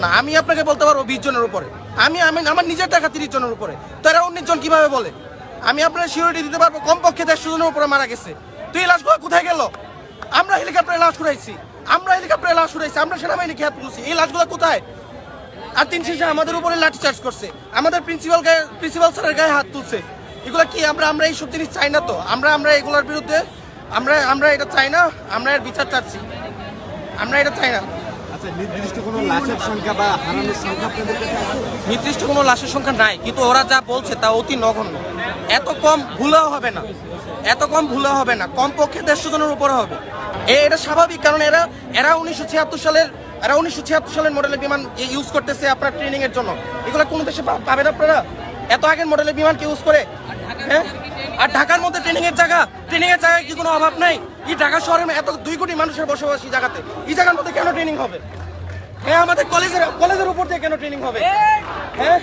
না, আমি আপনাকে বলতে পারব বিশ জনের উপরে। আমি আমি, আমার নিজের টাকা তিরিশ জনের উপরে। তারা উনিশ জন কীভাবে বলে? আমি আপনার সিওরিটি দিতে পারব, কমপক্ষে দেড়শো জনের উপরে মারা গেছে। তুই লাশগুলো কোথায় গেল? আমরা হেলিকপ্টারে লাশ উড়াইছি। আমরা হেলিকপ্টারে লাশ উড়াইছি, আমরা সেনাবাহিনীকে হাত তুলছি এই লাশগুলো কোথায়? আর তিন শেষে আমাদের উপরে লাঠি চার্জ করছে। আমাদের প্রিন্সিপাল গায়ে প্রিন্সিপাল স্যারের গায়ে হাত তুলছে। এগুলো কি, আমরা আমরা এইসব জিনিস চাই না তো? আমরা আমরা এগুলোর বিরুদ্ধে, আমরা আমরা এটা চাই না, আমরা এর বিচার চাচ্ছি। আমরা এটা চাই না। আছে? নির্দিষ্ট কোনো লাশের সংখ্যা নাই, কিন্তু ওরা যা বলছে তা অতি নগণ্য। এত কম ভুলেও হবে না, এত কম ভুলেও হবে না, কমপক্ষে দেড়শো জনের উপরে হবে। এটা স্বাভাবিক, কারণ এরা এরা উনিশশো ছিয়াত্তর সালের, এরা উনিশশো ছিয়াত্তর সালের মডেলের বিমান ইউজ করতেছে আপনার ট্রেনিং এর জন্য। এগুলো কোনো দেশে পাবেন আপনারা? এত আগের মডেলের বিমান কে ইউজ করে? হ্যাঁ? আর ঢাকার মধ্যে ট্রেনিং এর জায়গা ট্রেনিং এর জায়গায় কি কোনো অভাব নাই? এই ঢাকা শহরে এত দুই কোটি মানুষের বসবাস এই জায়গাতে। এই জায়গার মধ্যে কেন ট্রেনিং হবে? হ্যাঁ আমাদের কলেজের কলেজের উপর দিয়ে কেন ট্রেনিং হবে? হ্যাঁ?